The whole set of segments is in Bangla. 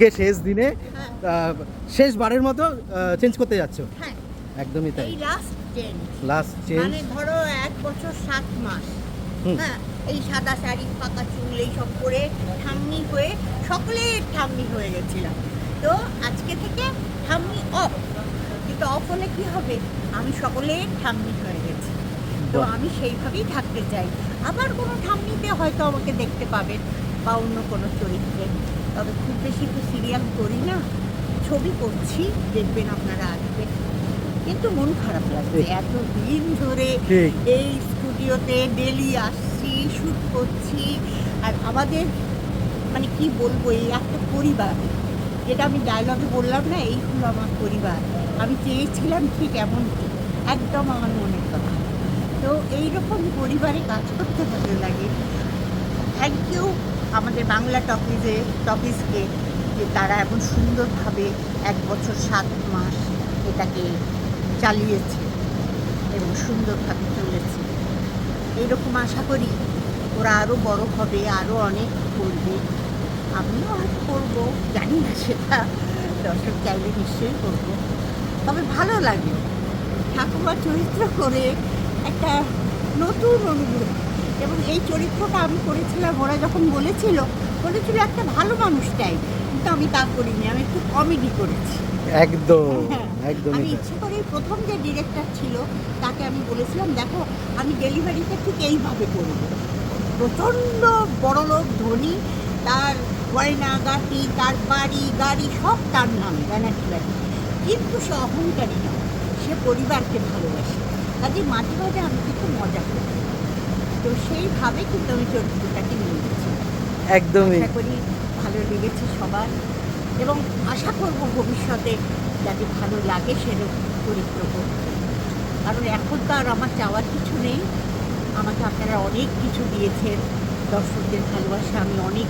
আজকে শেষ দিনে আহ, শেষবারের মতো চেঞ্জ করতে যাচ্ছ? হ্যাঁ। একদমই তাই। লাস্ট চেঞ্জ মানে ধরো এক বছর সাত মাস। হ্যাঁ এই সাদা শাড়ি ফাঁকা চুল এইসব করে ঠাম্মি হয়ে সকলে ঠাম্মি হয়ে গেছিলাম। তো আজকে থেকে ঠাম্মি অফ কিন্তু অফ হলে কি হবে? আমি সকলে ঠাম্মি হয়ে গেছি। তো আমি সেইভাবেই থাকতে চাই। আবার কোনো ঠাম্মিতে হয়তো আমাকে দেখতে পাবেন বা অন্য কোনো চরিত্রে। তবে খুব বেশি তো সিরিয়াল করি না। ছবি করছি দেখবেন আপনারা আসবে। কিন্তু মন খারাপ লাগছে। এত দিন ধরে এই স্টুডিওতে ডেলি আসছি শ্যুট করছি। আর আমাদের মানে কি বলব এই একটা পরিবার। যেটা আমি ডায়লগে বললাম না এই হলো আমার পরিবার। আমি চেয়েছিলাম ঠিক এমনটি। একদম আমার মনের কথা। তো এইরকম পরিবারে কাজ করতে ভালো লাগে। থ্যাংক ইউ আমাদের বাংলা টকিজে টপিজকে যে তারা এমন সুন্দরভাবে এক বছর সাত মাস এটাকে চালিয়েছে এবং সুন্দরভাবে চলেছে এইরকম আশা করি ওরা আরও বড় হবে আরও অনেক করবে। আমিও হয়তো করব, জানি না সেটা দর্শক চাইলে নিশ্চয়ই করব। তবে ভালো লাগে। ঠাকুমার চরিত্র করে একটা নতুন অনুভূতি এবং এই চরিত্রটা আমি করেছিলাম ওরা যখন বলেছিল বলেছিল একটা ভালো মানুষ চাই কিন্তু আমি তা করিনি আমি একটু কমেডি করেছি। একদম হ্যাঁ, একদমই আমি ইচ্ছে করে প্রথম যে ডিরেক্টর ছিল তাকে আমি বলেছিলাম দেখো আমি ডেলিভারিটা ঠিক এইভাবে করব। প্রচণ্ড বড় লোক ধনী তার গয়না গাটি তার বাড়ি গাড়ি সব তার নামে ব্যানার্জি বাড়ি। কিন্তু সে অহংকারী না সে পরিবারকে ভালোবাসে। কাজে মাঝে মাঝে আমি কিন্তু মজা করি। তো সেইভাবে কিন্তু আমি চরিত্রটাকে নিয়ে গেছি একদমই। আশা করি ভালো লেগেছে সবার এবং আশা করব ভবিষ্যতে যাতে ভালো লাগে সেরকম চরিত্র করতে। কারণ এখন তো আর আমার চাওয়ার কিছু নেই। আমাকে আপনারা অনেক কিছু দিয়েছেন। দর্শকদের ভালোবাসা আমি অনেক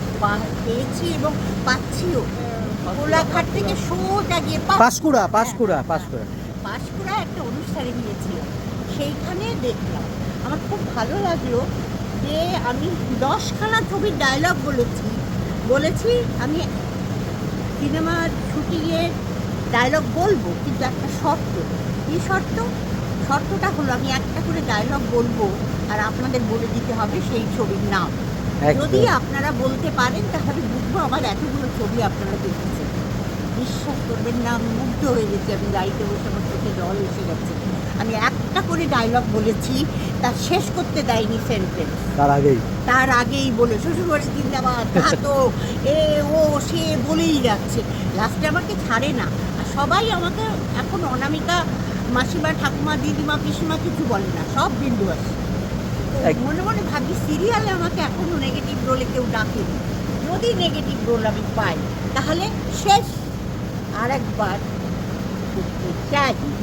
পেয়েছি এবং পাচ্ছিও কোলাঘাট থেকে সোজা গিয়ে পাঁশকুড়া পাঁশকুড়া পাঁশকুড়া পাঁশকুড়া একটা অনুষ্ঠানে গিয়েছিলাম। সেইখানে দেখলাম আমার খুব ভালো লাগল যে আমি দশখানা ছবির ডায়লগ বলেছি। বলেছি আমি সিনেমার শুটিংয়ের ডায়লগ বলব কিন্তু একটা শর্ত। কী শর্ত? শর্তটা হলো আমি একটা করে ডায়লগ বলব আর আপনাদের বলে দিতে হবে সেই ছবির নাম। যদি আপনারা বলতে পারেন তাহলে বুঝব আমার এতগুলো ছবি আপনারা দেখেছেন। বিশ্বাস করবেন না আমি মুগ্ধ হয়ে গেছি আমি। গাড়িতে বসে আমার চোখে জল এসে গেছে। আমি একটা করে ডায়লগ বলেছি তা শেষ করতে দেয়নি সেন্টেন্স তার আগেই? তার আগেই বলে শ্বশুরবাড়ি জিন্দাবাদ তো এ ও সে বলেই যাচ্ছে। লাস্টে আমাকে ছাড়ে না। আর সবাই আমাকে এখন অনামিকা মাসিমা ঠাকুমা দিদিমা পিসিমা কিছু বলে না সব বিন্দু আছে মনে মনে ভাবি সিরিয়ালে আমাকে এখনও নেগেটিভ রোলে কেউ ডাকেনি যদি নেগেটিভ রোল আমি পাই তাহলে শেষ। আর থ্যাংক ইউ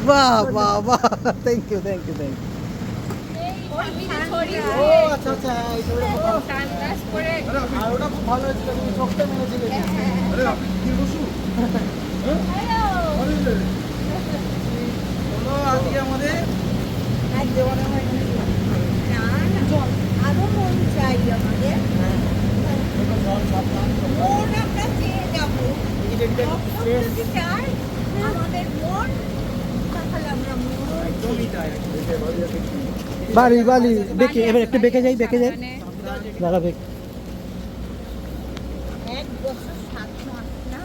ও আচ্ছা আচ্ছা এই ছবিটা খুব ভালো। আর ওটা খুব ভালো হয়েছিল তুমি চোখটা মেরেছিলে আরে আপনি কি বসু? হলো আজকে আমাদের? না না আরও মন চাই আমাদের। আমরা চেয়ে যাব। যখন যদি চাই আমাদের মন তাহলে আমরা মন বাড়ি বাড়ি বেঁকে এবার একটু বেঁকে যাই বেঁকে যাই দাঁড়া বেঁকে এক বছর সাত মাস না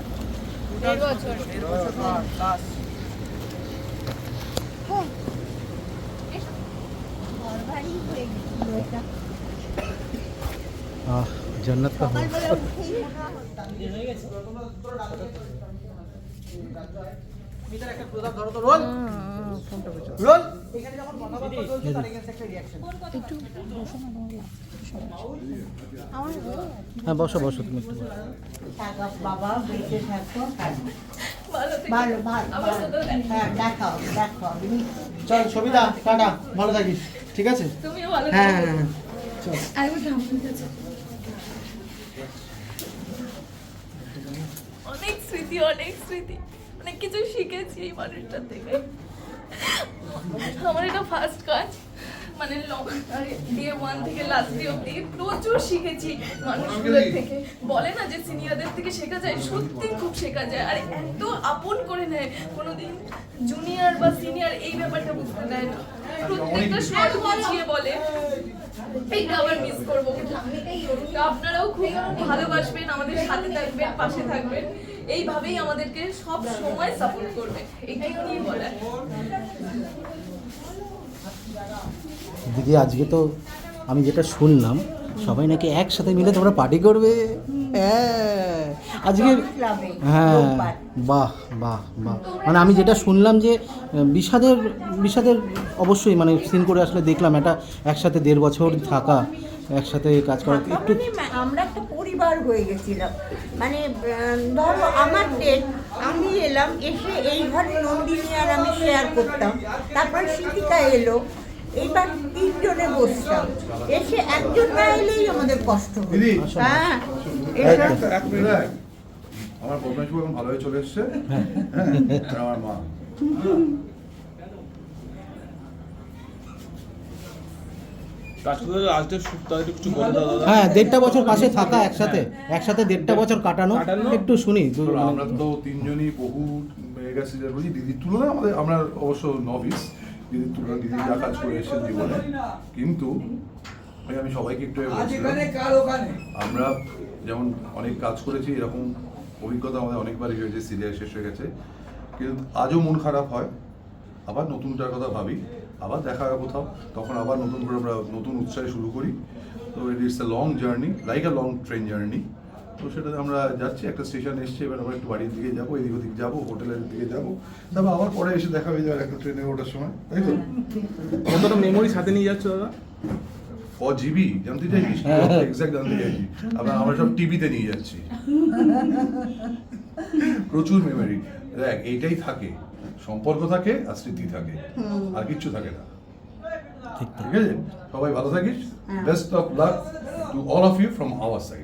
হ্যাঁ। ঘরবাড়ি হয়ে গেছিল এটা। আহ জান্নাত কা রোল। এখানে যখন চলছে তার একটা হ্যাঁ বসো বসো তুমি একটু বাবা বেঁচে থাকো ভালো ভালো ভালো হ্যাঁ দেখাও দেখাও চল সবিতা টাটা ভালো থাকিস ঠিক আছে? তুমিও ভালো হ্যাঁ হ্যাঁ হ্যাঁ চল। আরেকবার থাম, ঠিক আছে। অনেক স্মৃতি অনেক স্মৃতি। অনেক কিছু শিখেছি এই মানুষটার থেকে। আমার এটা ফার্স্ট কাজ। মানে ডে ওয়ান থেকে লাস্ট ডে অব্দি প্রচুর শিখেছি মানুষগুলোর থেকে। বলে না যে সিনিয়রদের থেকে শেখা যায় সত্যি খুব শেখা যায়। আর এত আপন করে নেয়। কোনোদিন জুনিয়র বা সিনিয়র এই ব্যাপারটা বুঝতে দেয় না। প্রত্যেকটা শর্ট বুঝিয়ে বলে এইটা আবার মিস করব। তো আপনারাও খুব ভালোবাসবেন আমাদের সাথে থাকবেন পাশে থাকবেন। এইভাবেই আমাদেরকে সব সময় সাপোর্ট করবেন এইটুকুই বলার। দিদি আজকে তো আমি যেটা শুনলাম সবাই নাকি একসাথে মিলে তোমরা পার্টি করবে। হ্যাঁ আজকে হ্যাঁ বাহ বাহ বাহ। মানে আমি যেটা শুনলাম যে বিষাদের বিষাদের অবশ্যই মানে সিন করে আসলে দেখলাম এটা একসাথে দেড় বছর থাকা একসাথে কাজ করা। একটু মানে আমরা একটা পরিবার হয়ে গেছিলাম। মানে ধরো আমার ডেট আমি এলাম এসে এই ঘরে নন্দিনী আর আমি শেয়ার করতাম। তারপর শিক্ষিকা এলো এইবার তিনজনে বসতাম এসে একজন না এলেই আমাদের কষ্ট হ্যাঁ। আমার এখন হয়ে চলে এসছে। হ্যাঁ আমার মা। হ্যাঁ দেড়টা বছর পাশে থাকা একসাথে। একসাথে দেড়টা বছর কাটানো? একটু শুনি আমরা তো তিনজনই বহু মেগা সিরিয়াল বলছি দিদির তুলনায় আমাদের আমরা অবশ্য নভিস দিদির তুলনায় দিদি যা কাজ করে এসেছেন জীবনে। কিন্তু ওই আমি সবাইকে একটু আমরা যেমন অনেক কাজ করেছি এরকম অভিজ্ঞতা আমাদের অনেকবারই হয়েছে সিরিয়াল শেষ হয়ে গেছে। কিন্তু আজও মন খারাপ হয়। আবার নতুনটার কথা ভাবি আবার দেখা হয় কোথাও। তখন আবার নতুন করে আমরা নতুন উৎসাহে শুরু করি। তো it it's a long journey like a long train journey তো সেটাতে আমরা যাচ্ছি একটা স্টেশন এসছে এবার আমরা একটু বাড়ির দিকে যাব এদিক ওদিক যাব হোটেলের দিকে যাব। তারপর আবার পরে এসে দেখা হয়ে যাবে একটা ট্রেনে ওঠার সময় তাই তো? কতটা মেমোরি সাথে নিয়ে যাচ্ছ দাদা? ক জিবি জানতে চাইছিস? এক্সাক্ট জানতে চাইছি। আমরা আমরা সব টিভিতে নিয়ে যাচ্ছি। প্রচুর মেমোরি দেখ এইটাই থাকে। সম্পর্ক থাকে আর স্মৃতি থাকে। আর কিচ্ছু থাকে না। ঠিক ঠিক আছে? সবাই ভালো থাকিস। Best of luck to all of you from our side